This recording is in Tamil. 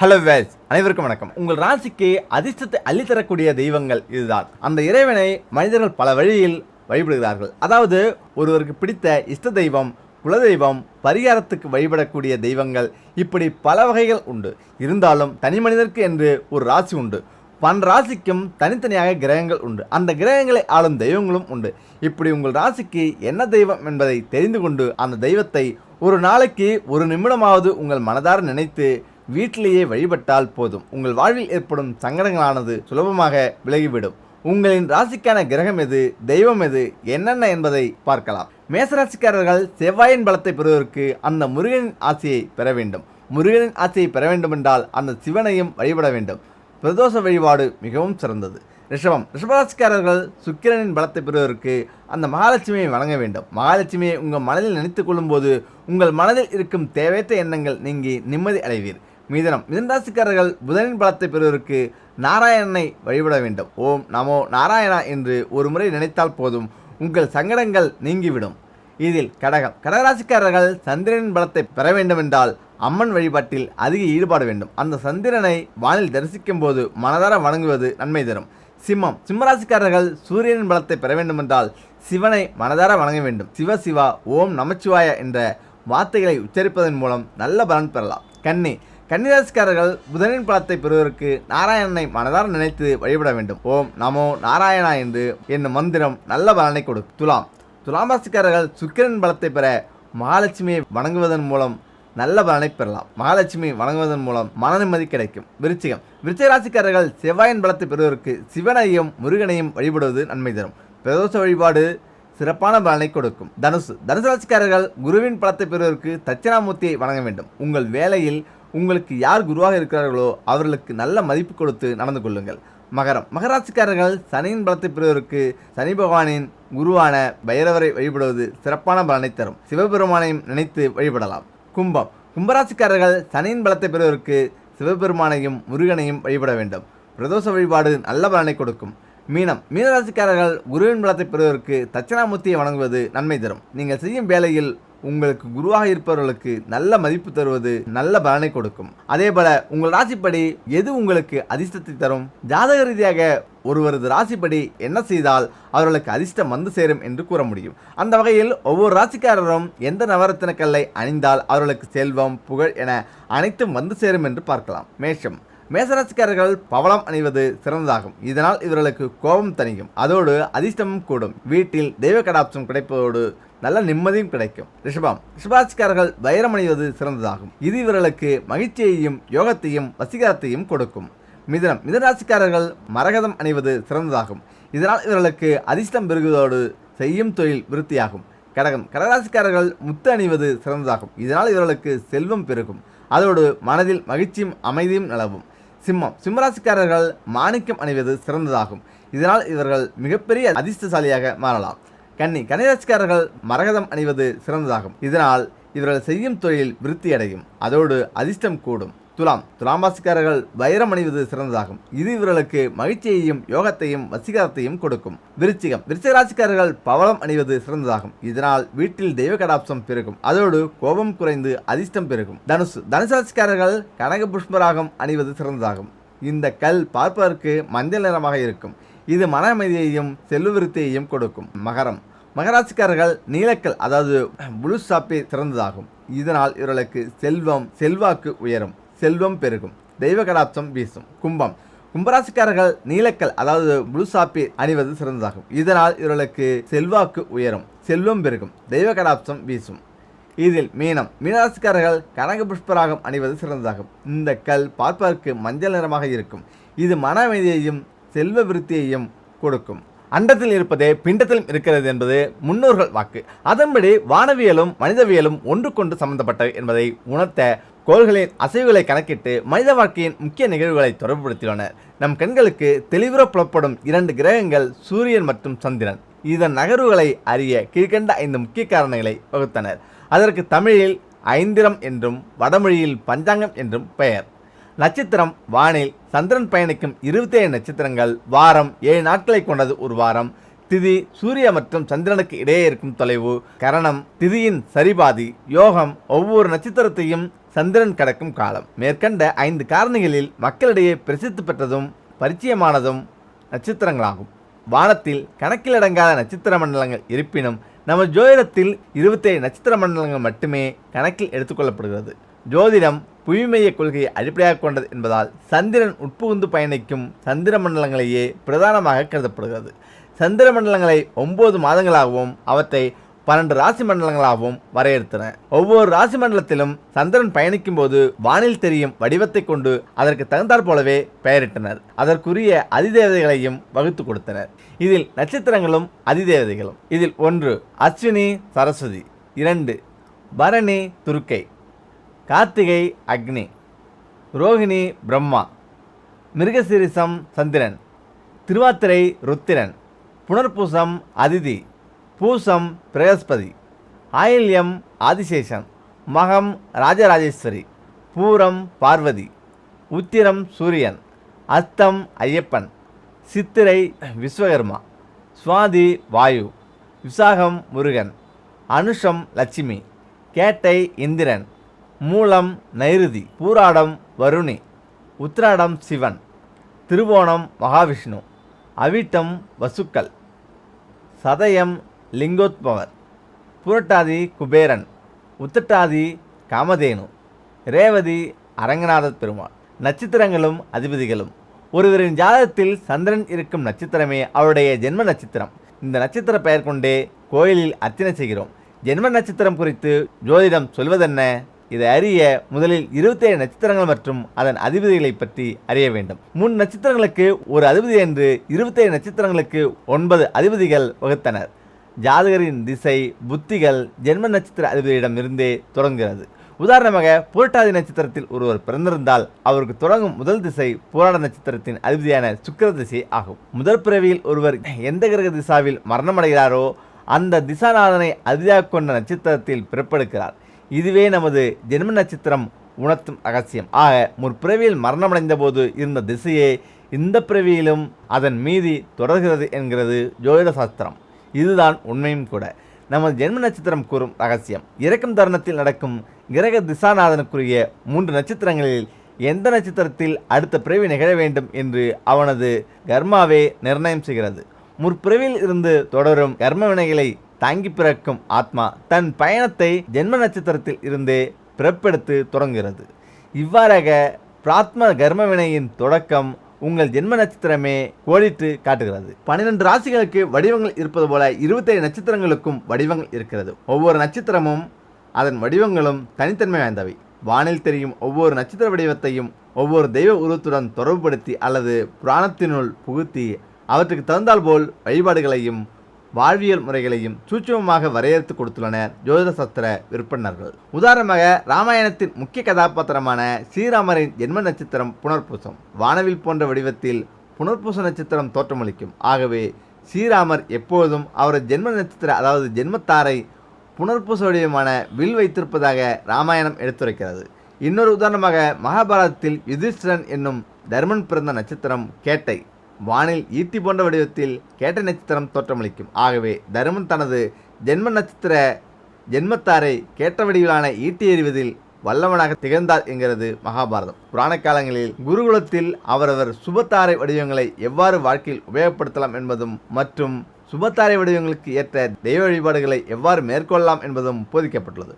ஹலோ வேஸ் அனைவருக்கும் வணக்கம். உங்கள் ராசிக்கு அதிர்ஷ்டத்தை அள்ளித்தரக்கூடிய தெய்வங்கள் இதுதான். அந்த இறைவனை மனிதர்கள் பல வழியில் வழிபடுகிறார்கள். அதாவது ஒருவருக்கு பிடித்த இஷ்ட தெய்வம் குலதெய்வம் பரிகாரத்துக்கு வழிபடக்கூடிய தெய்வங்கள் இப்படி பல வகைகள் உண்டு. இருந்தாலும் தனி மனிதருக்கு என்று ஒரு ராசி உண்டு. பன் ராசிக்கும் தனித்தனியாக கிரகங்கள் உண்டு. அந்த கிரகங்களை ஆளும் தெய்வங்களும் உண்டு. இப்படி உங்கள் ராசிக்கு என்ன தெய்வம் என்பதை தெரிந்து கொண்டு அந்த தெய்வத்தை ஒரு நாளைக்கு ஒரு நிமிடமாவது உங்கள் மனதார நினைத்து வீட்டிலேயே வழிபட்டால் போதும். உங்கள் வாழ்வில் ஏற்படும் சங்கடங்களானது சுலபமாக விலகிவிடும். உங்களின் ராசிக்கான கிரகம் எது தெய்வம் எது என்னென்ன என்பதை பார்க்கலாம். மேசராசிக்காரர்கள் செவ்வாயின் பலத்தை பெறுவதற்கு அந்த முருகனின் ஆசையை பெற வேண்டும். முருகனின் ஆசையை பெற வேண்டுமென்றால் அந்த சிவனையும் வழிபட வேண்டும். பிரதோஷ வழிபாடு மிகவும் சிறந்தது. ரிஷபம் ரிஷபராசிக்காரர்கள் சுக்கிரனின் பலத்தை பெறுவதற்கு அந்த மகாலட்சுமியை வணங்க வேண்டும். மகாலட்சுமியை உங்கள் மனதில் நினைத்துக் கொள்ளும்போது உங்கள் மனதில் இருக்கும் தேவையற்ற எண்ணங்கள் நீங்கி நிம்மதி அடைவீர். மீதனம். மிதன்ராசிக்காரர்கள் புதனின் பலத்தை பெறுவதற்கு நாராயணனை வழிபட வேண்டும். ஓம் நமோ நாராயணா என்று ஒரு முறை நினைத்தால் போதும். உங்கள் சங்கடங்கள் நீங்கிவிடும். இதில் கடகம். கடகராசிக்காரர்கள் சந்திரனின் பலத்தை பெற வேண்டுமென்றால் அம்மன் வழிபாட்டில் அதிக ஈடுபாடு வேண்டும். அந்த சந்திரனை வானில் தரிசிக்கும் போது மனதார வணங்குவது நன்மை தரும். சிம்மம். சிம்மராசிக்காரர்கள் சூரியனின் பலத்தை பெற வேண்டுமென்றால் சிவனை மனதார வணங்க வேண்டும். சிவ சிவா ஓம் நமச்சிவாய என்ற வார்த்தைகளை உச்சரிப்பதன் மூலம் நல்ல பலன் பெறலாம். கன்னி. கன்னிராசிக்காரர்கள் புதனின் பலத்தை பெறுவதற்கு நாராயணனை மனதார நினைத்து வழிபட வேண்டும். ஓம் நமோ நாராயணா என்று என்னும் மந்திரம் நல்ல பலனை கொடுக்கும். துலாம். துலாம் ராசிக்காரர்கள் சுக்கிரன் பலத்தை பெற மகாலட்சுமியை வணங்குவதன் மூலம் நல்ல பலனை பெறலாம். மகாலட்சுமி வணங்குவதன் மூலம் மன நிம்மதி கிடைக்கும். விருச்சிகம். விருச்சிக ராசிக்காரர்கள் செவ்வாயின் பலத்தை பெறுவதற்கு சிவனையும் முருகனையும் வழிபடுவது நன்மை தரும். பிரதோஷ வழிபாடு சிறப்பான பலனை கொடுக்கும். தனுசு. தனுசு ராசிக்காரர்கள் குருவின் பலத்தை பெறுவதற்கு தட்சிணாமூர்த்தியை வணங்க வேண்டும். உங்கள் வேலையில் உங்களுக்கு யார் குருவாக இருக்கிறார்களோ அவர்களுக்கு நல்ல மதிப்பு கொடுத்து நடந்து கொள்ளுங்கள். மகரம். மகராசிக்காரர்கள் சனியின் பலத்தை பெறுவதற்கு சனி பகவானின் குருவான பைரவரை வழிபடுவது சிறப்பான பலனை தரும். சிவபெருமானையும் நினைத்து வழிபடலாம். கும்பம். கும்பராசிக்காரர்கள் சனியின் பலத்தை பெறுவதற்கு சிவபெருமானையும் முருகனையும் வழிபட வேண்டும். பிரதோஷ வழிபாடு நல்ல பலனை கொடுக்கும். மீனம். மீனராசிக்காரர்கள் குருவின் பலத்தை பெறுவதற்கு தட்சிணாமூர்த்தியை வணங்குவது நன்மை தரும். நீங்கள் செய்யும் வேலையில் உங்களுக்கு குருவாக இருப்பவர்களுக்கு நல்ல மதிப்பு தருவது நல்ல பலனை கொடுக்கும். அதே போல உங்கள் ராசிப்படி எது உங்களுக்கு அதிர்ஷ்டத்தை தரும்? ஜாதக ரீதியாக ஒருவரது ராசிப்படி என்ன செய்தால் அவர்களுக்கு அதிர்ஷ்டம் வந்து சேரும் என்று கூற முடியும். அந்த வகையில் ஒவ்வொரு ராசிக்காரரும் எந்த நவரத்தின கல்லை அணிந்தால் அவர்களுக்கு செல்வம் புகழ் என அனைத்தும் வந்து சேரும் என்று பார்க்கலாம். மேஷம். மேசராசிக்காரர்கள் பவளம் அணிவது சிறந்ததாகும். இதனால் இவர்களுக்கு கோபம் தணியும். அதோடு அதிர்ஷ்டமும் கூடும். வீட்டில் தெய்வ கடாப்சம் கிடைப்பதோடு நல்ல நிம்மதியும் கிடைக்கும். ரிஷபம். ரிஷபாசிக்காரர்கள் வைரம் அணிவது சிறந்ததாகும். இது இவர்களுக்கு மகிழ்ச்சியையும் யோகத்தையும் வசீகரத்தையும் கொடுக்கும். மிதனம். மிதராசிக்காரர்கள் மரகதம் அணிவது சிறந்ததாகும். இதனால் இவர்களுக்கு அதிர்ஷ்டம் பெருகுவதோடு செய்யும் தொழில் விருத்தியாகும். கடகம். கடகராசிக்காரர்கள் முத்து அணிவது சிறந்ததாகும். இதனால் இவர்களுக்கு செல்வம் பெருகும். அதோடு மனதில் மகிழ்ச்சியும் அமைதியும் நிலவும். சிம்மம். சிம்மராசிக்காரர்கள் மாணிக்கம் அணிவது சிறந்ததாகும். இதனால் இவர்கள் மிகப்பெரிய அதிர்ஷ்டசாலியாக மாறலாம். கன்னி. கன்னிராசிக்காரர்கள் மரகதம் அணிவது சிறந்ததாகும். இதனால் இவர்கள் செய்யும் தொழில் விருத்தி அடையும் அதோடு அதிர்ஷ்டம் கூடும். துலாம். துலாம் ராசிக்காரர்கள் வைரம் அணிவது சிறந்ததாகும். இது இவர்களுக்கு மகிழ்ச்சியையும் யோகத்தையும் வசீகரத்தையும் கொடுக்கும். விருச்சிகம். விருச்சிக ராசிக்காரர்கள் பவளம் அணிவது சிறந்ததாகும். இதனால் வீட்டில் தெய்வ கடாப்சம் பெருகும். அதோடு கோபம் குறைந்து அதிர்ஷ்டம் பெருகும். தனுசு. தனுசு ராசிக்காரர்கள் கனக புஷ்பராகம் அணிவது சிறந்ததாகும். இந்த கல் பார்ப்பதற்கு மஞ்சள் நிறமாக இருக்கும். இது மன அமைதியையும் செல்லுவிருத்தியையும் கொடுக்கும். மகரம். மகராசிக்காரர்கள் நீலக்கல் அதாவது புளு சாப்பே சிறந்ததாகும். இதனால் இவர்களுக்கு செல்வம் செல்வாக்கு உயரும். செல்வம் பெருகும். தெய்வ கடாட்சம் வீசும். கும்பம். கும்பராசிக்காரர்கள் நீலக்கல் அதாவது புளு சாப்பி அணிவது சிறந்ததாகும். இதனால் இவர்களுக்கு செல்வாக்கு உயரும். செல்வம் பெருகும். தெய்வ கடாட்சம் வீசும். இதில் மீனம். மீனராசிக்காரர்கள் கனக புஷ்பராகம் அணிவது சிறந்ததாகும். இந்த கல் பார்ப்பதற்கு மஞ்சள் நிறமாக இருக்கும். இது மன அமைதியையும் செல்வ விருத்தியையும் கொடுக்கும். அண்டத்தில் இருப்பதே பிண்டத்திலும் இருக்கிறது என்பது முன்னோர்கள் வாக்கு. அதன்படி வானவியலும் மனிதவியலும் ஒன்றுக்கொண்டு சம்பந்தப்பட்டவை என்பதை உணர்த்த கோள்களின் அசைவுகளை கணக்கிட்டு மனித வாழ்க்கையின் முக்கிய நிகழ்வுகளை தொடர்புபடுத்தியுள்ளனர் நம் கண்களுக்கு தெளிவுற புலப்படும் இரண்டு கிரகங்கள் சூரியன் மற்றும் சந்திரன். இதன் நகர்வுகளை அறிய கீழ்கண்ட ஐந்து முக்கிய காரணங்களை வகுத்தனர். அதற்கு தமிழில் ஐந்திரம் என்றும் வடமொழியில் பஞ்சாங்கம் என்றும் பெயர். நட்சத்திரம் வானில் சந்திரன் பயணிக்கும் இருபத்தி ஏழு நட்சத்திரங்கள் வாரம் ஏழு நாட்களை கொண்டது ஒரு வாரம். திதி சூரிய மற்றும் சந்திரனுக்கு இடையே இருக்கும் தொலைவு. கரணம் திதியின் சரிபாதி யோகம் ஒவ்வொரு நட்சத்திரத்தையும் சந்திரன் கடக்கும் காலம். மேற்கண்ட ஐந்து காரணிகளில் மக்களிடையே பிரசித்தி பெற்றதும் பரிச்சயமானதும் நட்சத்திரங்களாகும். வானத்தில் கணக்கிலடங்காத நட்சத்திர மண்டலங்கள் இருப்பினும் நம்ம ஜோதிடத்தில் இருபத்தேழு நட்சத்திர மண்டலங்கள் மட்டுமே கணக்கில் எடுத்துக்கொள்ளப்படுகிறது. ஜோதிடம் புவிமைய கொள்கையை அடிப்படையாக கொண்டது என்பதால் சந்திரன் உட்புகுந்து பயணிக்கும் சந்திர மண்டலங்களையே பிரதானமாக கருதப்படுகிறது. சந்திர மண்டலங்களை ஒன்பது மாதங்களாகவும் அவற்றை பன்னெண்டு ராசி மண்டலங்களாகவும் வரையறுத்தன. ஒவ்வொரு ராசி மண்டலத்திலும் சந்திரன் பயணிக்கும் போது வானில் தெரியும் வடிவத்தை கொண்டு அதற்கு தகுந்தாற் போலவே பெயரிட்டனர். அதற்குரிய அதிதேவதைகளையும் வகுத்து கொடுத்தனர். இதில் நட்சத்திரங்களும் அதிதேவதைகளும். இதில் ஒன்று அஸ்வினி சரஸ்வதி. இரண்டு பரணி துருக்கை. கார்த்திகை அக்னி. ரோஹிணி பிரம்மா. மிருகசிரிசம் சந்திரன். திருவாத்திரை ருத்திரன். புனர்பூசம் அதிதி. பூசம் பிரகஸ்பதி ஆயில்யம் ஆதிசேஷன் மகம் ராஜராஜேஸ்வரி பூரம் பார்வதி உத்திரம் சூரியன் அஸ்தம் ஐயப்பன் சித்திரை விஸ்வகர்மா சுவாதி வாயு விசாகம் முருகன் அனுஷம் லட்சுமி கேட்டை இந்திரன் மூலம் நைருதி பூராடம் வருணி உத்திராடம் சிவன் திருவோணம் மகாவிஷ்ணு அவிட்டம் வசுக்கள் சதயம் லிங்கோத்பவர் புரட்டாதி குபேரன் உத்தட்டாதி காமதேனு ரேவதி அரங்கநாத பெருமாள். நட்சத்திரங்களும் அதிபதிகளும். ஒருவரின் ஜாதகத்தில் சந்திரன் இருக்கும் நட்சத்திரமே அவருடைய ஜென்ம நட்சத்திரம். இந்த நட்சத்திர பெயர் கொண்டே கோயிலில் அர்ச்சனை செய்கிறோம். ஜென்ம நட்சத்திரம் குறித்து ஜோதிடம் சொல்வதென்ன? இதை அறிய முதலில் இருபத்தேழு நட்சத்திரங்கள் மற்றும் அதன் அதிபதிகளை பற்றி அறிய வேண்டும். மூன்று நட்சத்திரங்களுக்கு ஒரு அதிபதி என்று இருபத்தேழு நட்சத்திரங்களுக்கு ஒன்பது அதிபதிகள் வகுத்தனர். ஜாதகரின் திசை புத்திகள் ஜென்ம நட்சத்திர அதிபதியிடம் இருந்தே தொடங்குகிறது. உதாரணமாக புரட்டாதி நட்சத்திரத்தில் ஒருவர் பிறந்திருந்தால் அவருக்கு தொடங்கும் முதல் திசை புராட நட்சத்திரத்தின் அதிபதியான சுக்கிர திசை ஆகும். முதற் பிறவியில் ஒருவர் எந்த கிரக திசாவில் மரணமடைகிறாரோ அந்த திசாநாதனை அதிதியாக கொண்ட நட்சத்திரத்தில் பிறப்பெடுக்கிறார். இதுவே நமது ஜென்ம நட்சத்திரம் உணர்த்தும் ரகசியம். ஆக முற்பிறவியில் மரணமடைந்த போது இருந்த திசையே இந்த பிறவியிலும் அதன் மீதி தொடர்கிறது என்கிறது ஜோதிட சாஸ்திரம். இதுதான் உண்மையும் கூட. நமது ஜென்ம நட்சத்திரம் கூறும் ரகசியம். இறக்கும் தருணத்தில் நடக்கும் கிரக திசாநாதனுக்குரிய மூன்று நட்சத்திரங்களில் எந்த நட்சத்திரத்தில் அடுத்த பிறவி நிகழ வேண்டும் என்று அவனது கர்மாவே நிர்ணயம் செய்கிறது. முற்பிறவியில் இருந்து தொடரும் கர்ம வினைகளை தாங்கி பிறக்கும் ஆத்மா தன் பயணத்தை ஜென்ம நட்சத்திரத்தில் இருந்தே பிறப்பெடுத்து தொடங்குகிறது. இவ்வாறாக பிராத்ம கர்ம வினையின் தொடக்கம் உங்கள் ஜென்ம நட்சத்திரமே கோடிட்டு காட்டுகிறது. பன்னிரண்டு ராசிகளுக்கு வடிவங்கள் இருப்பது போல இருபத்தேழு நட்சத்திரங்களுக்கும் வடிவங்கள் இருக்கிறது. ஒவ்வொரு நட்சத்திரமும் அதன் வடிவங்களும் தனித்தன்மை வாய்ந்தவை. வானில் தெரியும் ஒவ்வொரு நட்சத்திர வடிவத்தையும் ஒவ்வொரு தெய்வ உருவத்துடன் தொடர்புபடுத்தி அல்லது புராணத்தினுள் புகுத்தி அவற்றுக்கு தகுந்தால் போல் வழிபாடுகளையும் வாழ்வியல் முறைகளையும் சூட்சமமாக வரையறுத்து கொடுத்துள்ளனர் ஜோதிட சாஸ்திர விற்பனர்கள். உதாரணமாக ராமாயணத்தின் முக்கிய கதாபாத்திரமான ஸ்ரீராமரின் ஜென்ம நட்சத்திரம் புனர்பூசம். வானவில் போன்ற வடிவத்தில் புனர்பூச நட்சத்திரம் தோற்றமளிக்கும். ஆகவே ஸ்ரீராமர் எப்போதும் அவரது ஜென்ம நட்சத்திர அதாவது ஜென்மத்தாரை புனர்பூச வடிவமான வில் வைத்திருப்பதாக ராமாயணம் எடுத்துரைக்கிறது. இன்னொரு உதாரணமாக மகாபாரதத்தில் யுதிஷ்டிரன் என்னும் தர்மன் பிறந்த நட்சத்திரம் கேட்டை. வானில் ஈட்டி போன்ற வடிவத்தில் கேட்ட நட்சத்திரம் தோற்றமளிக்கும். ஆகவே தருமன் தனது ஜென்ம நட்சத்திர ஜென்மத்தாரை கேட்ட வடிவிலான ஈட்டி எறிவதில் வல்லவனாக திகழ்ந்தார் என்கிறது மகாபாரதம். புராண காலங்களில் குருகுலத்தில் அவரவர் சுபத்தாரை வடிவங்களை எவ்வாறு வாழ்க்கையில் உபயோகப்படுத்தலாம் என்பதும் மற்றும் சுபத்தாரை வடிவங்களுக்கு ஏற்ற தெய்வ வழிபாடுகளை எவ்வாறு மேற்கொள்ளலாம் என்பதும் போதிக்கப்பட்டுள்ளது.